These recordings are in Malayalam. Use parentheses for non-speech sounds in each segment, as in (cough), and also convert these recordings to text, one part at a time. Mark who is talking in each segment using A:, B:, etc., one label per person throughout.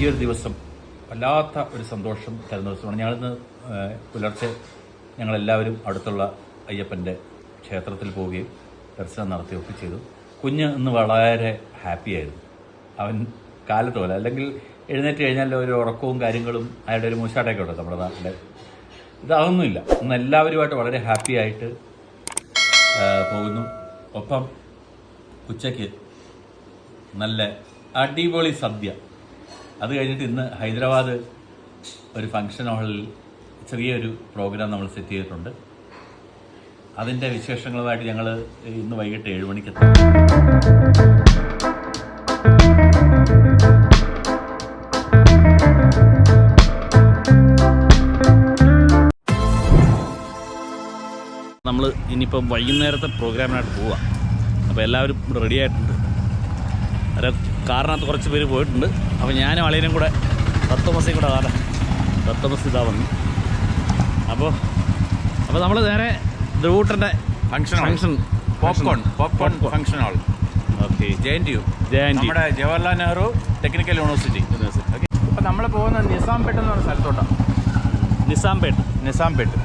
A: ഈ ഒരു ദിവസം വല്ലാത്ത ഒരു സന്തോഷം തരുന്ന ദിവസമാണ്. ഞങ്ങളിന്ന് പുലർച്ചെ ഞങ്ങളെല്ലാവരും അടുത്തുള്ള അയ്യപ്പന്റെ ക്ഷേത്രത്തിൽ പോവുകയും ദർശനം നടത്തുകയൊക്കെ ചെയ്തു. കുഞ്ഞ് ഇന്ന് വളരെ ഹാപ്പിയായിരുന്നു അവൻ കാലത്ത് പോലെ അല്ലെങ്കിൽ എഴുന്നേറ്റ് കഴിഞ്ഞാൽ ഒരു ഉറക്കവും കാര്യങ്ങളും അയാളുടെ ഒരു മൂശാട്ടൊക്കെ ഉണ്ട് നമ്മുടെ നാട്ടിലെ. ഇതാവുന്നില്ല ഇന്ന് എല്ലാവരുമായിട്ട് വളരെ ഹാപ്പി ആയിട്ട് പോകുന്നു. ഒപ്പം ഉച്ചയ്ക്ക് നല്ല അടിപൊളി സദ്യ. അത് കഴിഞ്ഞിട്ട് ഇന്ന് ഹൈദരാബാദ് ഒരു ഫംഗ്ഷൻ ഹാളിൽ ചെറിയൊരു പ്രോഗ്രാം നമ്മൾ സെറ്റ് ചെയ്തിട്ടുണ്ട്. അതിന്റെ വിശേഷങ്ങളുമായിട്ട് ഞങ്ങൾ ഇന്ന് വൈകിട്ട് ഏഴ് മണിക്ക് എത്തും. നമ്മൾ ഇനിയിപ്പം വൈകുന്നേരത്തെ പ്രോഗ്രാമിനായിട്ട് പോവാം. അപ്പോൾ എല്ലാവരും റെഡി ആയിട്ടുണ്ട്. കാറിനകത്ത് കുറച്ച് പേര് പോയിട്ടുണ്ട്. അപ്പോൾ ഞാനും അളിയനും കൂടെ തത്വമസി കൂടെ കാണാം തത്വമസി ഇതാ വന്നു. അപ്പോൾ അപ്പോൾ നമ്മൾ നേരെ ധ്രുവൂട്ടന്റെ
B: function
A: function
B: popcorn popcorn. Function hall
A: okay
B: J N T U
A: J and
B: നമ്മുടെ Jawaharlal Nehru technical university university okay അപ്പോൾ നമ്മൾ പോകുന്ന നിസാംപേട്ട് എന്ന് പറഞ്ഞ സ്ഥലത്തോട്ടാണ്
A: നിസാംപേട്ട്.
B: നിസാംപേട്ട്.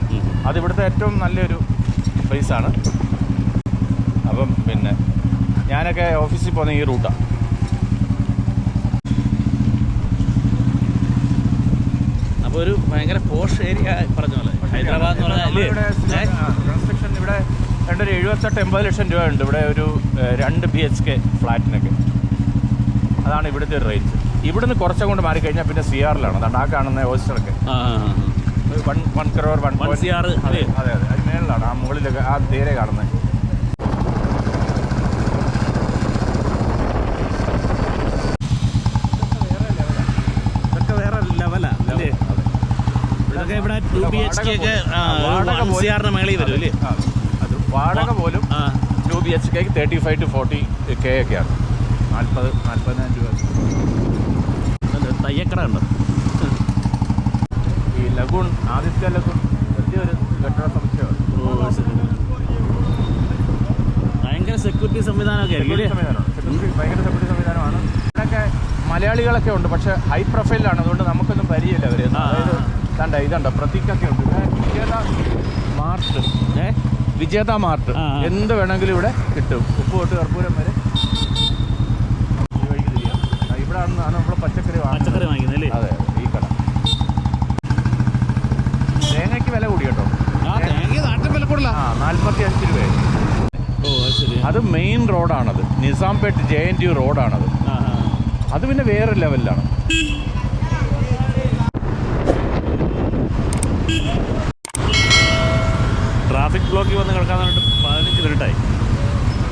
B: അത് ഇവിടുത്തെ ഏറ്റവും നല്ലൊരു പ്ലേസാണ് അപ്പം പിന്നെ ഞാനൊക്കെ ഓഫീസിൽ പോകുന്ന ഈ റൂട്ടാണ്
A: അപ്പോൾ ഒരു ഭയങ്കര പോഷ് ഏരിയ പറഞ്ഞ പോലെ. ഹൈദരാബാദ് എന്ന് പറഞ്ഞാൽ
B: ഇവിടെ രണ്ടൊരു എഴുപത്തെട്ട് എൺപത് ലക്ഷം രൂപ ഉണ്ട്. ഇവിടെ ഒരു രണ്ട് ബി എച്ച് കെ ഫ്ലാറ്റിനൊക്കെ. അതാണ് ഇവിടുത്തെ ഒരു റേഞ്ച് ഇവിടുന്ന് കുറച്ചങ്ങോട്ട് മാറിക്കഴിഞ്ഞാൽ പിന്നെ സി ആറിലാണ് അതാണ് ആ കാണുന്ന ഓസ്റ്ററൊക്കെ. One one crore one
A: C ആറ്
B: അതെ അതെ അതിന് അത് മേളിലാണ്. ആ മുകളിലൊക്കെ ആ തീരെ കാണുന്നത്
A: ഇതൊക്കെ വേറെ ലെവലാ അല്ലേ ഇതൊക്കെ ഇവിടെ ടു ബി എച്ച് കെ ഒക്കെ സി ആറിന് വരും അല്ലേ?
B: അത് വാടക പോലും two B H കെക്ക് thirty five to forty K ഒക്കെയാണ്. നാൽപ്പത് നാൽപ്പതിനായിരം രൂപ.
A: തയ്യക്കട ഉണ്ട്
B: ഈ ലഗൂൺ ആദിത്യ ലഗൂൺ വലിയൊരു കെട്ടിട സമുച്ചയമാണ്
A: ഭയങ്കര സെക്യൂരിറ്റി സംവിധാനമൊക്കെ
B: ഭയങ്കര സെക്യൂരിറ്റി സംവിധാനമാണ്. ഇവിടെയൊക്കെ മലയാളികളൊക്കെ ഉണ്ട് പക്ഷെ ഹൈ പ്രൊഫൈലാണ് അതുകൊണ്ട് നമുക്കൊന്നും പരിചയമില്ല അവർ അതായത്. കണ്ട ഇതുണ്ട്? പ്രതീക്കൊക്കെ ഉണ്ട്. വിജേത മാർട്ട്.
A: ഏ?
B: വിജേത മാർട്ട്. എന്ത് വേണമെങ്കിലും ഇവിടെ കിട്ടും. ഉപ്പ് തൊട്ട് കർപ്പൂരം വരെ. ഇവിടെ ആണ് നമ്മൾ പച്ചക്കറി.
A: പച്ചക്കറി വാങ്ങിക്കുന്നത് അല്ലേ?
B: അതെ ഈ കട. തേങ്ങയ്ക്ക് വില കൂടി കേട്ടോ? നാൽപ്പത്തി അഞ്ച് രൂപ
A: അത്
B: മെയിൻ റോഡാണത്. നിസാംപേട്ട് ജെ എൻ ടി റോഡാണത്. അത് പിന്നെ വേറെ ലെവലിലാണ്.
A: ട്രാഫിക് ബ്ലോക്കിൽ വന്ന് കിടക്കാൻ പറഞ്ഞിട്ട് പതിനഞ്ച് മിനിറ്റായി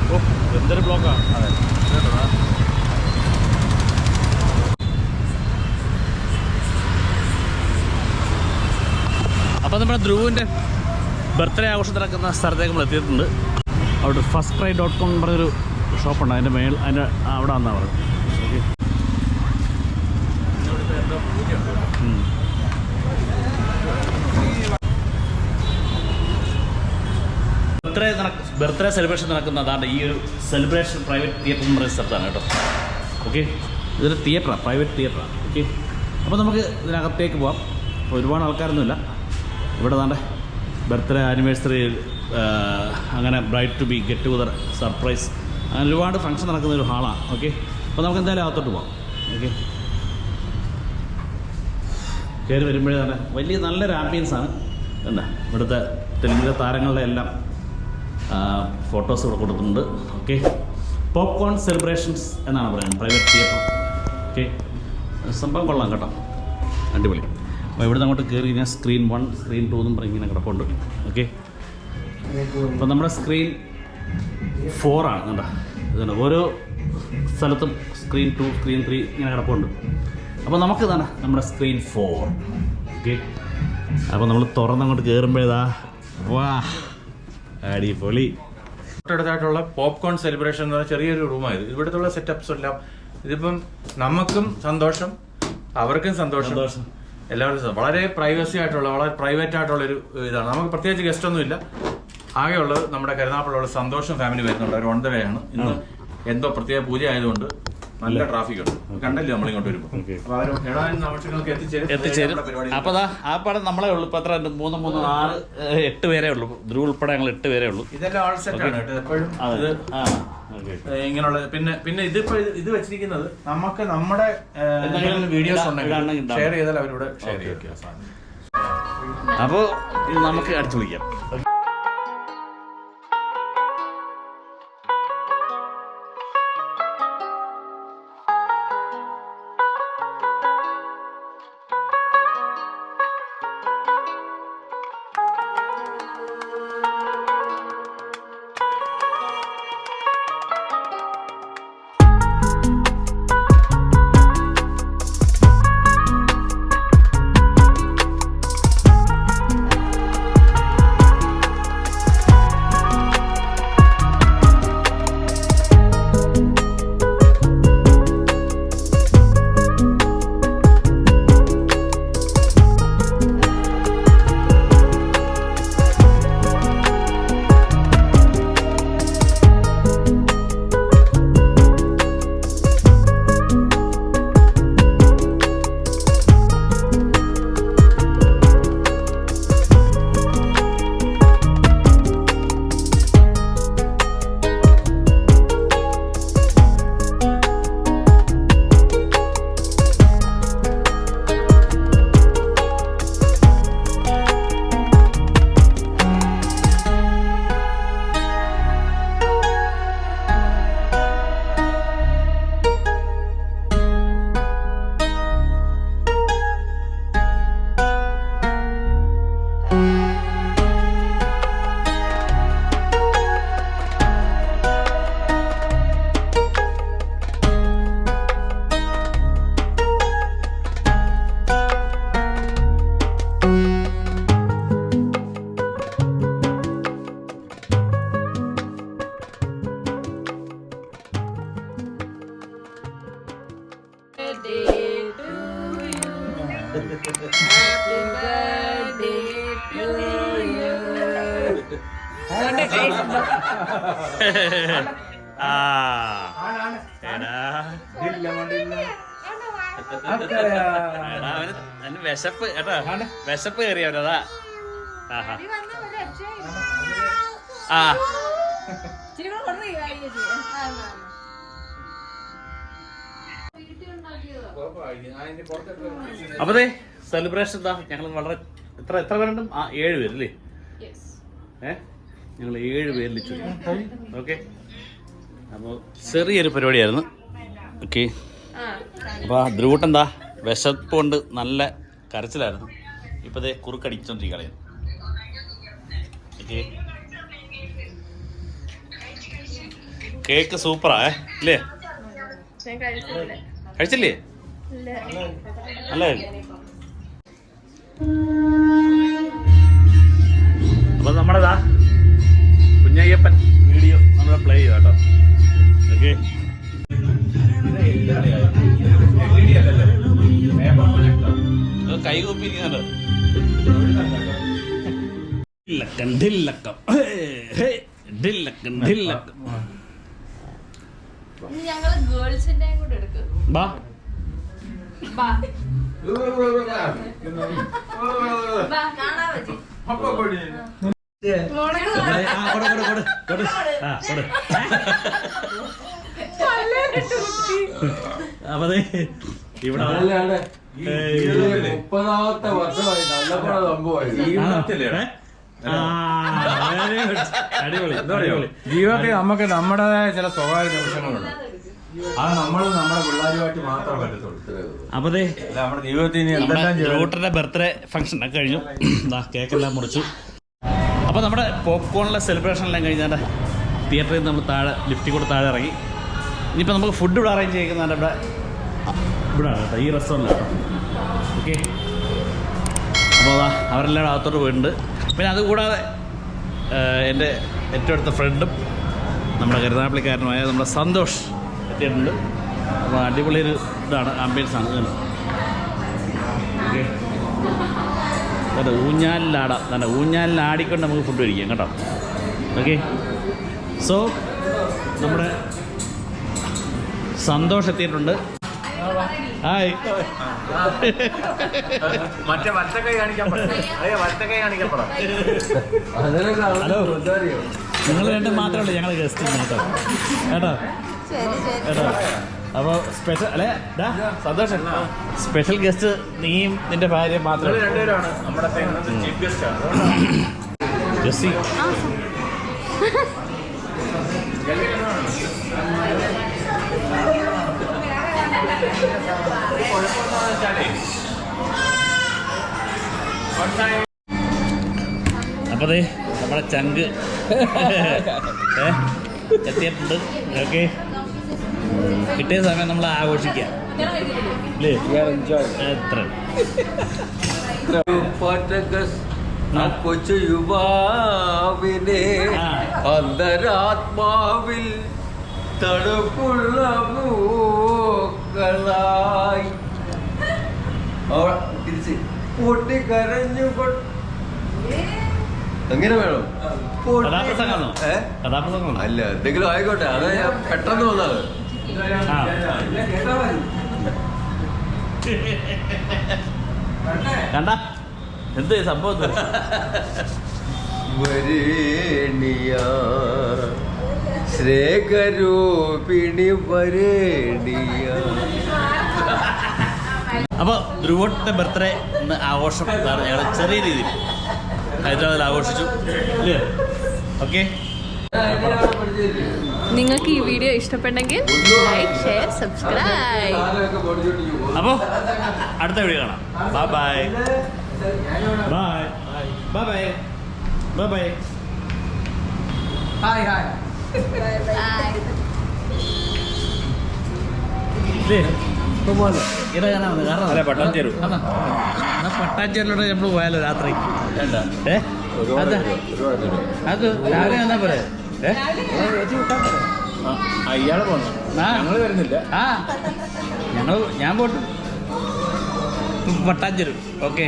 A: ഓ എന്തൊരു ബ്ലോക്കാണ്
B: അതെ.
A: അപ്പോൾ നമ്മുടെ ധ്രുവിന്റെ ബർത്ത്ഡേ ആഘോഷം നടക്കുന്ന സ്ഥലത്തേക്ക് നമ്മൾ എത്തിയിട്ടുണ്ട്. അവിടെ ഫസ്റ്റ് ക്രൈ ഡോട്ട് കോം എന്ന് പറഞ്ഞൊരു ഷോപ്പുണ്ട് അതിന്റെ മേൽ അതിന്റെ അവിടെ വന്നാണ് പറയുന്നത് ഓക്കെ ബർത്ത്ഡേ ബർത്ത്ഡേ സെലിബ്രേഷൻ നടക്കുന്ന അതാണ് ഈ ഒരു സെലിബ്രേഷൻ പ്രൈവറ്റ് തിയേറ്റർ എന്ന് പറയുന്ന സ്ഥലത്താണ് കേട്ടോ. ഓക്കെ ഇതൊരു തിയേറ്ററാണ് പ്രൈവറ്റ് തിയേറ്ററാണ് ഓക്കെ അപ്പോൾ നമുക്ക് ഇതിനകത്തേക്ക് പോവാം. അപ്പോൾ ഒരുപാട് ആൾക്കാരൊന്നുമില്ല. ഇവിടെ താണ്ടെ ബർത്ത്ഡേ ആനിവേഴ്സറി അങ്ങനെ bride to be get together surprise അങ്ങനെ ഒരുപാട് ഫംഗ്ഷൻ നടക്കുന്ന ഒരു ഹാളാണ്. ഓക്കെ അപ്പോൾ നമുക്ക് എന്തായാലും അകത്തോട്ട് പോവാം. ഓക്കെ കയറി വരുമ്പോഴേ തന്നെ വലിയ നല്ലൊരു ആംബിയൻസാണ് എന്താ ഇവിടുത്തെ തെലുങ്കിലെ താരങ്ങളുടെ എല്ലാം. ഫോട്ടോസ് ഇവിടെ കൊടുക്കുന്നുണ്ട് ഓക്കെ പോപ്കോൺ സെലിബ്രേഷൻസ് എന്നാണ് പറയുന്നത്. പ്രൈവറ്റ് തിയേറ്റർ ഓക്കെ സംഭവം കൊള്ളാം കേട്ടോ. അടിപൊളി. അപ്പോൾ ഇവിടുന്ന് അങ്ങോട്ട് കയറി കഴിഞ്ഞാൽ സ്ക്രീൻ വൺ സ്ക്രീൻ ടു എന്നും പറഞ്ഞ് ഇങ്ങനെ കിടപ്പുണ്ട്. ഓക്കെ അപ്പോൾ നമ്മുടെ സ്ക്രീൻ ഫോറാണ് കണ്ടോ? ഇതുണ്ട് ഓരോ സ്ഥലത്തും സ്ക്രീൻ ടു സ്ക്രീൻ ത്രീ ഇങ്ങനെ കിടപ്പുണ്ട്. അപ്പോൾ നമുക്ക് ഇതാണ് നമ്മുടെ സ്ക്രീൻ ഫോർ ഓക്കെ അപ്പോൾ നമ്മൾ തുറന്നങ്ങോട്ട് കയറുമ്പോഴേതാ വാ അടിപൊളി.
B: തൊട്ടടുത്തായിട്ടുള്ള പോപ്കോൺ സെലിബ്രേഷൻ എന്ന് പറഞ്ഞ ചെറിയൊരു റൂമായത് ഇവിടുത്തെ സെറ്റപ്സ് എല്ലാം ഇതിപ്പം നമുക്കും സന്തോഷം അവർക്കും സന്തോഷം. എല്ലാവർക്കും വളരെ പ്രൈവസി ആയിട്ടുള്ള വളരെ പ്രൈവറ്റ് ആയിട്ടുള്ള ഒരു ഇതാണ്. നമുക്ക് പ്രത്യേകിച്ച് ഗസ്റ്റ് ഒന്നുമില്ല ആകെയുള്ളത് നമ്മുടെ കരുനാപ്പുള്ള സന്തോഷം ഫാമിലി വരുന്നുണ്ട്. അവർ ഓൺ ദ വേ ആണ് ഇന്ന് എന്തോ പ്രത്യേക പൂജ ആയതുകൊണ്ട് നല്ല ട്രാഫിക് ഉണ്ട്. കണ്ടല്ലോ വരുമ്പോൾ അവർ എടാനും ആവശ്യങ്ങൾക്ക് എത്തിച്ചേരും.
A: അപ്പൊ ആ പടം നമ്മളെ ഉള്ളു. ഇപ്പൊ എത്ര? മൂന്ന് മൂന്ന് ആറ് എട്ട് പേരേ ഉള്ളൂ. ധ്രുവ് ഉൾപ്പെടെ ഞങ്ങൾ എട്ട് പേരേ ഉള്ളൂ.
B: ഇതെല്ലാം ആൾ സെറ്റ് ആണ് എപ്പോഴും
A: അതെ.
B: ഇങ്ങനെയുള്ള പിന്നെ പിന്നെ ഇതിപ്പോ ഇത് ഇത് വെച്ചിരിക്കുന്നത് നമുക്ക് നമ്മുടെ
A: എന്തെങ്കിലും
B: വീഡിയോസ് ഉണ്ടെങ്കിൽ ഷെയർ ചെയ്താൽ അവരോട് ഷെയർ ചെയ്യാം
A: അപ്പോൾ ഇത് നമുക്ക് അടിച്ചു വിളിക്കാം. ആ. എടാ. എടാ അവന് അവന് വിശപ്പ് കേട്ടോ വിശപ്പ് ആഹാ
C: ഒരു രക്ഷയില്ല.
A: ആ. അപ്പതേ സെലിബ്രേഷൻ എന്താ ഞങ്ങൾ വളരെ എത്ര എത്ര പേരുണ്ടും? ആ ഏഴ് പേര് അല്ലേ
C: Yes.
A: ഞങ്ങൾ ഏഴ് പേരിൽ ചുരുങ്ങി. ഓക്കെ അപ്പോൾ ചെറിയൊരു പരിപാടിയായിരുന്നു. ഓക്കെ
C: ആ,
A: അപ്പോൾ ധ്രുവൂട്ട് എന്താ വിശപ്പ് കൊണ്ട് നല്ല കരച്ചിലായിരുന്നു. ഇപ്പോൾ ദേ കുറുക്കടിച്ചോണ്ടിരിക്കുകയാണ്. ഓക്കെ കേക്ക് സൂപ്പറാ
C: ഞാൻ കഴിച്ചില്ല.
A: അല്ലേ അപ്പൊ നമ്മുടെതാ കുഞ്ഞയ്യപ്പൻ വീഡിയോ നമ്മൾ പ്ലേ ചെയ്യും കേട്ടോ ഓക്കെ കൈകൂപ്പിരിക്കുന്നുണ്ട് ഡില്ലക്കം ഡില്ലക്കം
C: ഞങ്ങൾ ഗേൾസിന്റെ കൂടെ എടുക്കും
A: ബാ
C: ബാ ബാ കാണാൻ പറ്റി
B: അപ്പൊ
A: അപ്പൊ ഇവിടെ
D: മുപ്പതാമത്തെ വർഷമായി. സംഭവമായി.
A: ഏ? ആ, അടിപൊളി അടിപൊളി.
B: ജീവിതത്തിൽ നമുക്ക് നമ്മുടേതായ ചില സ്വകാര്യ നിമിഷങ്ങളുണ്ട് അത് നമ്മൾ നമ്മുടെ പിള്ളേരുമായിട്ട് മാത്രമേ പറ്റത്തുള്ളൂ.
A: അപ്പൊ ദേ,
B: നമ്മുടെ ജീവിതത്തിൽ ഇനി
A: നമ്മുടെ
B: എന്തെല്ലാം ചെയ്യണം
A: റൂട്ടറിന്റെ ബർത്ത് ഫംഗ്ഷൻ ഒക്കെ കഴിഞ്ഞു. കേക്കെല്ലാം മുറിച്ചു. അപ്പോൾ നമ്മുടെ പോപ്കോണിലെ സെലിബ്രേഷൻ എല്ലാം കഴിഞ്ഞാൽ തിയേറ്ററിൽ നിന്ന് നമ്മൾ താഴെ ലിഫ്റ്റിൽ കൂടെ താഴെ ഇറങ്ങി. ഇനിയിപ്പോൾ നമുക്ക് ഫുഡ് ഇവിടെ അറേഞ്ച് ചെയ്യുന്നതിന്റെ ഇവിടെ. ഇവിടെ ആണ് കേട്ടോ ഈ റെസ്റ്റോറന്റിലാണ് ഓക്കെ അപ്പോൾ അതാ അവരെല്ലാം അകത്തോട്ട് പോയിട്ടുണ്ട്. പിന്നെ അതുകൂടാതെ എന്റെ ഏറ്റവും അടുത്ത ഫ്രണ്ടും നമ്മുടെ കരുതാപ്പിളിക്കാരനുമായ നമ്മുടെ സന്തോഷ് എത്തിയിട്ടുണ്ട്. അപ്പോൾ അടിപൊളി ഒരു ഇതാണ് ആംബിയൻസ് ആണ് ഓക്കെ അതെ ഊഞ്ഞാലിലാടാം. തന്നെ ഊഞ്ഞാലിലാടിക്കൊണ്ട് നമുക്ക് ഫുഡ് കഴിക്കാം കേട്ടോ. ഓക്കെ സോ നമ്മുടെ സന്തോഷം എത്തിയിട്ടുണ്ട്. ഹായ്
B: മറ്റേ വലത്തക്കൈ കാണിക്കാൻ
A: ഹലോ.
D: അറിയോ
A: നിങ്ങൾ രണ്ടും മാത്രമല്ല ഞങ്ങൾ ഗസ്റ്റ് കേട്ടോ. കേട്ടോ?
C: ശരി ശരി.
A: കേട്ടോ? അപ്പോൾ സ്പെഷ്യൽ അല്ലെ? സന്തോഷം. സ്പെഷ്യൽ ഗസ്റ്റ് നീയും നിന്റെ ഭാര്യ മാത്രമേ ജസ്സി. അപ്പോൾ ദേ നമ്മുടെ ചങ്ക്. (laughs) എത്തിയിട്ടുണ്ട്. ഓക്കെ. കിട്ടിയ സമയം നമ്മൾ ആഘോഷിക്കാം. അല്ലേ? എത്ര
D: കൊച്ചു യുവാവിനെ. അന്തരാത്മാവിൽ തണുപ്പുള്ള പൂക്കളായി. തിരിച്ച് വേണം? പൊട്ടി-?
A: കഥാപ്രസംഗമാണോ?
D: അല്ല എന്തെങ്കിലും ആയിക്കോട്ടെ. അത് പെട്ടെന്ന് വന്നത്.
A: കണ്ട? എന്ത് സംഭവം?
D: വരേണിയ. ശ്രേഖരൂപിണി വരേണിയ.
A: അപ്പോൾ ധ്രുവോട്ടിന്റെ ബർത്ത്ഡേ ഇന്ന് ആഘോഷം ഞങ്ങൾ ചെറിയ രീതിയിൽ ഹൈദരാബാദിൽ ആഘോഷിച്ചു. അല്ലേ ഓക്കെ.
C: നിങ്ങൾക്ക് ഈ വീഡിയോ ഇഷ്ടപ്പെട്ടെങ്കിൽ ലൈക്ക് ഷെയർ സബ്സ്ക്രൈബ്
A: അപ്പോൾ അടുത്ത വീഡിയോ കാണാം. Bye bye bye bye bye bye bye കാരണം
B: അല്ല പട്ടാഞ്ചേരു.
A: എന്നാ പട്ടാഞ്ചേരിലൂടെ നമ്മൾ പോയാലോ രാത്രി? അതാ രാവിലെ എന്നാ പോരെ? ഏ?
B: ഇയാൾ പോന്നു. ഞങ്ങൾ വരുന്നില്ല.
A: ആ. ഞങ്ങൾ ഞാൻ പോട്ടു. പട്ടാഞ്ചേരി ഓക്കെ.